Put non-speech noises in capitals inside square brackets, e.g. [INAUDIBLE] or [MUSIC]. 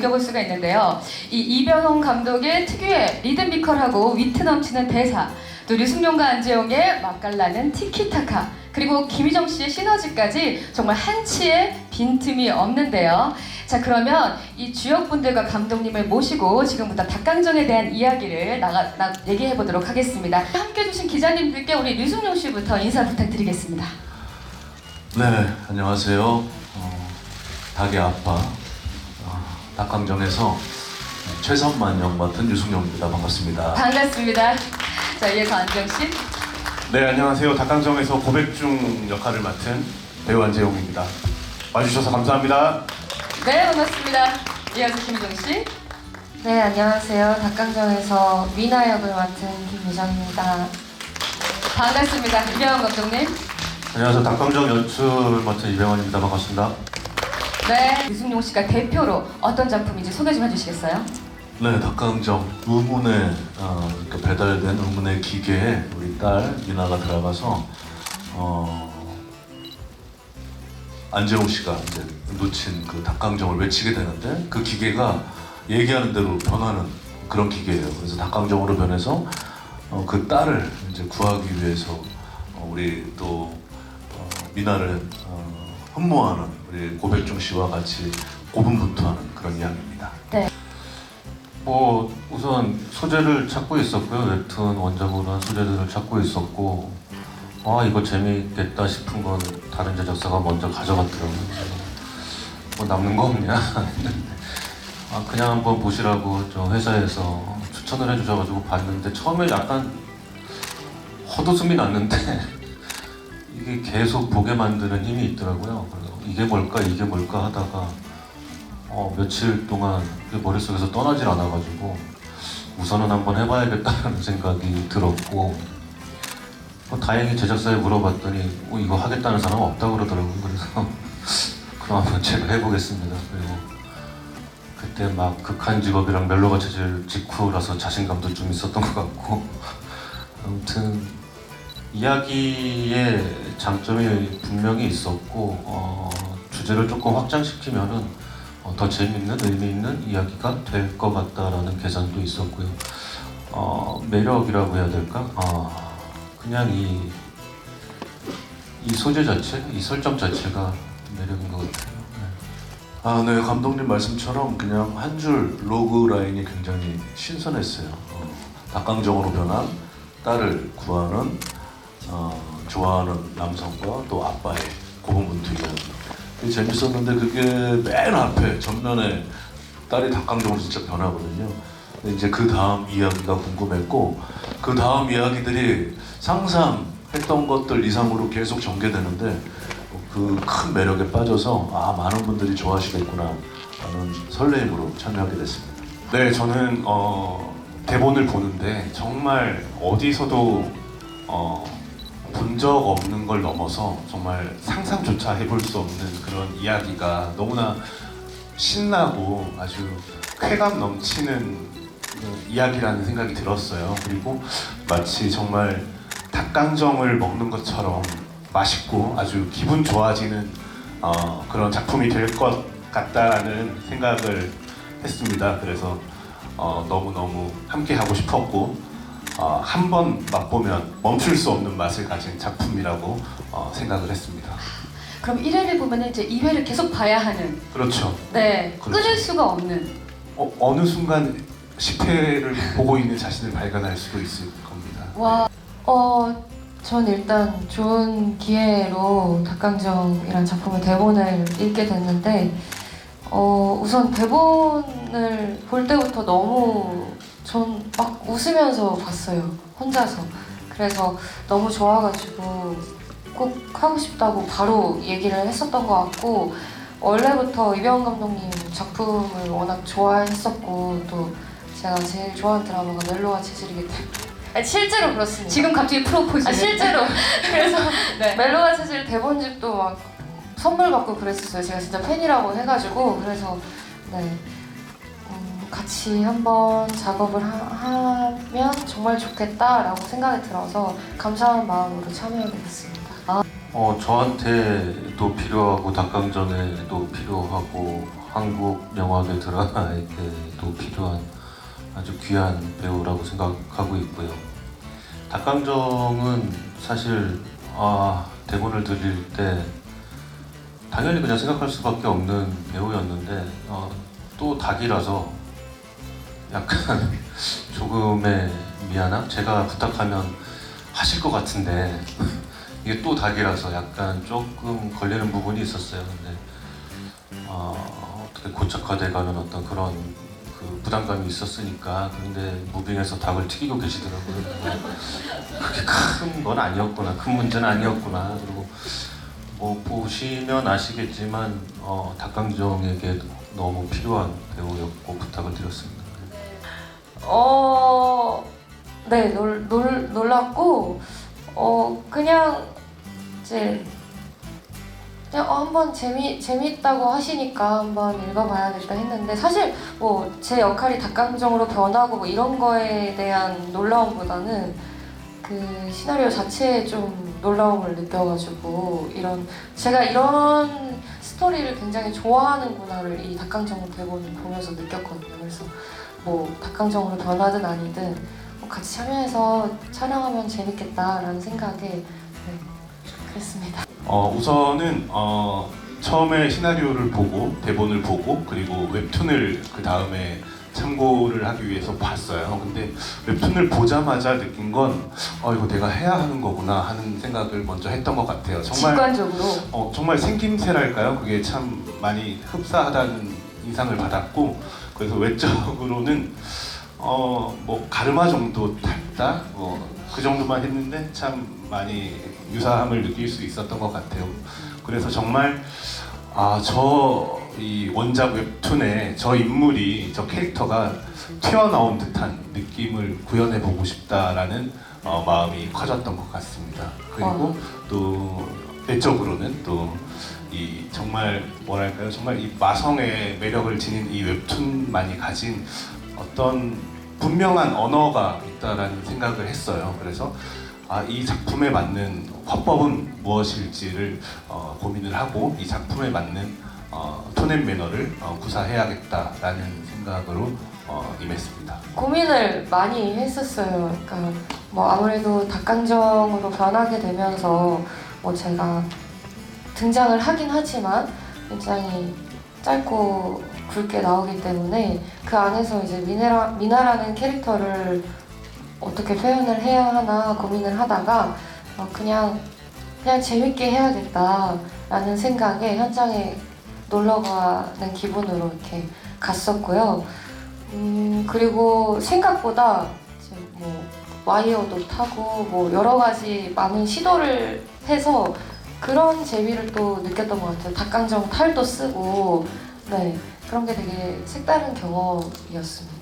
느껴볼 수가 있는데요. 이 이병헌 감독의 특유의 리드미컬하고 위트 넘치는 대사, 또 류승룡과 안재용의 맛깔나는 티키타카, 그리고 김희정 씨의 시너지까지 정말 한치의 빈틈이 없는데요. 자 그러면 이 주역분들과 감독님을 모시고 지금부터 닭강정에 대한 이야기를 나가, 나, 얘기해 보도록 하겠습니다. 함께 해주신 기자님들께 우리 류승룡 씨부터 인사 부탁드리겠습니다. 네, 안녕하세요. 어, 닭의 아빠, 어, 닭강정에서 최선만 역 맡은 유승용입니다. 반갑습니다. 반갑습니다. 자 이어서 안정 씨. 네 안녕하세요 닭강정에서 고백중 역할을 맡은 배우 안재용입니다 와주셔서 감사합니다 네 반갑습니다. 이어서 김희정 씨. 네, 안녕하세요. 닭강정에서 미나 역을 맡은 김미정입니다. 반갑습니다. 이병헌 감독님. 안녕하세요. 닭강정 연출 맡은 이병헌입니다. 반갑습니다. 네. 유승용 씨가 대표로 어떤 작품인지 소개 좀 해주시겠어요? 네, 닭강정 의문의 어, 이렇게 배달된 의문의 기계에 우리 딸 미나가 들어가서 어, 안재홍 씨가 이제 놓친 그 닭강정을 외치게 되는데 그 기계가 얘기하는 대로 변하는 그런 기계예요. 그래서 닭강정으로 변해서 어, 그 딸을 이제 구하기 위해서 어, 우리 또 어, 미나를 어, 흠모하는 우리 고백중 씨와 같이 고분분투하는 그런 이야기입니다. 뭐 우선 소재를 찾고 있었고요. 웹툰 원작으로 한 소재들을 찾고 있었고 아 이거 재미있겠다 싶은 건 다른 제작사가 먼저 가져갔더라고요. 뭐 남는 거 없냐? [LAUGHS] 아 그냥 한번 보시라고 저 회사에서 추천을 해주셔가지고 봤는데 처음에 약간 헛웃음이 났는데 [LAUGHS] 이게 계속 보게 만드는 힘이 있더라고요. 그래서 이게 뭘까 이게 뭘까 하다가 어, 며칠 동안 그 머릿속에서 떠나질 않아가지고 우선은 한번 해봐야겠다는 생각이 들었고 어, 다행히 제작사에 물어봤더니 어, 이거 하겠다는 사람 없다 그러더라고요. 그래서 [LAUGHS] 그럼 한번 제가 해보겠습니다. 그리고 그때 막 극한 직업이랑 멜로가 체질 직후라서 자신감도 좀 있었던 것 같고 [LAUGHS] 아무튼 이야기의 장점이 분명히 있었고 어, 주제를 조금 확장시키면은 어, 더 재밌는 의미 있는 이야기가 될 것 같다라는 계산도 있었고요. 어, 매력이라고 해야 될까? 어, 그냥 이, 이 소재 자체, 이 설정 자체가 매력인 것 같아요. 네. 아, 네, 감독님 말씀처럼 그냥 한 줄 로그 라인이 굉장히 신선했어요. 어, 닭강정으로 변한 딸을 구하는 어, 좋아하는 남성과 또 아빠의 고분분투 이야기. 그게 재밌었는데 그게 맨 앞에 전면에 딸이 닭강정으로 진짜 변하거든요. 근데 이제 그 다음 이야기가 궁금했고 그 다음 이야기들이 상상했던 것들 이상으로 계속 전개되는데 그 큰 매력에 빠져서 아 많은 분들이 좋아하시겠구나 하는 설레임으로 참여하게 됐습니다. 네 저는 어, 대본을 보는데 정말 어디서도 어, 본 적 없는 걸 넘어서 정말 상상조차 해볼 수 없는 그런 이야기가 너무나 신나고 아주 쾌감 넘치는 그 이야기라는 생각이 들었어요. 그리고 마치 정말 닭강정을 먹는 것처럼 맛있고 아주 기분 좋아지는 어, 그런 작품이 될 것 같다라는 생각을 했습니다. 그래서 어, 너무너무 함께 하고 싶었고 어, 한번 맛보면 멈출 수 없는 맛을 가진 작품이라고 어, 생각을 했습니다. 그럼 1회를 보면 이제 2회를 계속 봐야 하는 그렇죠. 네 그렇죠. 끊을 수가 없는 어, 어느 순간 10회를 보고 있는 자신을 발견할 수도 있을 겁니다. 와 어, 전 일단 좋은 기회로 닭강정이란 작품의 대본을 읽게 됐는데, 어, 우선 대본을 볼 때부터 너무 전 막 웃으면서 봤어요. 혼자서. 그래서 너무 좋아가지고 꼭 하고 싶다고 바로 얘기를 했었던 것 같고, 원래부터 이병헌 감독님 작품을 워낙 좋아했었고, 또 제가 제일 좋아하는 드라마가 멜로와 체질이기 때문에. 아니, 실제로 그렇습니다. 지금 갑자기 프로포즈 아 실제로 [LAUGHS] 그래서 네. 멜로와 체질 대본집도 막 선물 받고 그랬었어요. 제가 진짜 팬이라고 해가지고 그래서 네 음, 같이 한번 작업을 하, 면 정말 좋겠다라고 생각이 들어서 감사한 마음으로 참여하게 됐습니다. 어, 저한테도 필요하고 닭강정에도 필요하고 한국 영화계 드라마에게도 필요한 아주 귀한 배우라고 생각하고 있고요. 닭강정은 사실 아, 대본을 드릴 때 당연히 그냥 생각할 수밖에 없는 배우였는데 어, 또 닭이라서 약간 [LAUGHS] 조금의 미안함? 제가 부탁하면 하실 것 같은데 [LAUGHS] 이게 또 닭이라서 약간 조금 걸리는 부분이 있었어요. 근데 어, 어떻게 고착화돼가는 어떤 그런 그 부담감이 있었으니까 근데 무빙에서 닭을 튀기고 계시더라고요. 그렇게 큰 건 아니었구나, 큰 문제는 아니었구나. 그리고 뭐 보시면 아시겠지만 어, 닭강정에게 너무 필요한 배우였고 부탁을 드렸습니다. 어, 네, 놀, 놀, 놀랐고, 어, 그냥 이제 그냥 어, 한번 재미 재밌다고 하시니까 한번 읽어봐야겠다 했는데 사실 뭐 제 역할이 닭강정으로 변하고 뭐 이런 거에 대한 놀라움보다는 그 시나리오 자체에 좀 놀라움을 느껴가지고 이런 제가 이런 스토리를 굉장히 좋아하는구나를 이 닭강정 대본을 보면서 느꼈거든요. 그래서 뭐 닭강정으로 변하든 아니든 뭐 같이 참여해서 촬영하면 재밌겠다라는 생각에 네, 그랬습니다. 어, 우선은 어, 처음에 시나리오를 보고 대본을 보고 그리고 웹툰을 그 다음에 참고를 하기 위해서 봤어요. 근데 웹툰을 보자마자 느낀 건 어, 이거 내가 해야 하는 거구나 하는 생각을 먼저 했던 것 같아요. 정말 직관적으로 어, 정말 생김새랄까요? 그게 참 많이 흡사하다는 인상을 받았고 그래서 외적으로는 어, 뭐 가르마 정도 닮다 뭐 그 정도만 했는데 참 많이 유사함을 느낄 수 있었던 것 같아요. 그래서 정말 아 저 이 원작 웹툰에 저 인물이 저 캐릭터가 튀어나온 듯한 느낌을 구현해 보고 싶다라는 어, 마음이 커졌던 것 같습니다. 그리고 또 내적으로는 또 이 정말 뭐랄까요 정말 이 마성의 매력을 지닌 이 웹툰만이 가진 어떤 분명한 언어가 있다라는 생각을 했어요. 그래서 아, 이 작품에 맞는 화법은 무엇일지를 어, 고민을 하고 이 작품에 맞는 어, 톤앤 매너를 어, 구사해야겠다라는 생각으로 어, 임했습니다. 고민을 많이 했었어요. 그러니까 뭐 아무래도 닭강정으로 변하게 되면서 뭐 제가 등장을 하긴 하지만 굉장히 짧고 굵게 나오기 때문에 그 안에서 이제 미네라, 미나라는 캐릭터를 어떻게 표현을 해야 하나 고민을 하다가 어, 그냥 그냥 재밌게 해야겠다라는 생각에 현장에 놀러 가는 기분으로 이렇게 갔었고요. 음, 그리고 생각보다 이제 뭐 와이어도 타고 뭐 여러 가지 많은 시도를 해서 그런 재미를 또 느꼈던 것 같아요. 닭강정 탈도 쓰고 네 그런 게 되게 색다른 경험이었습니다.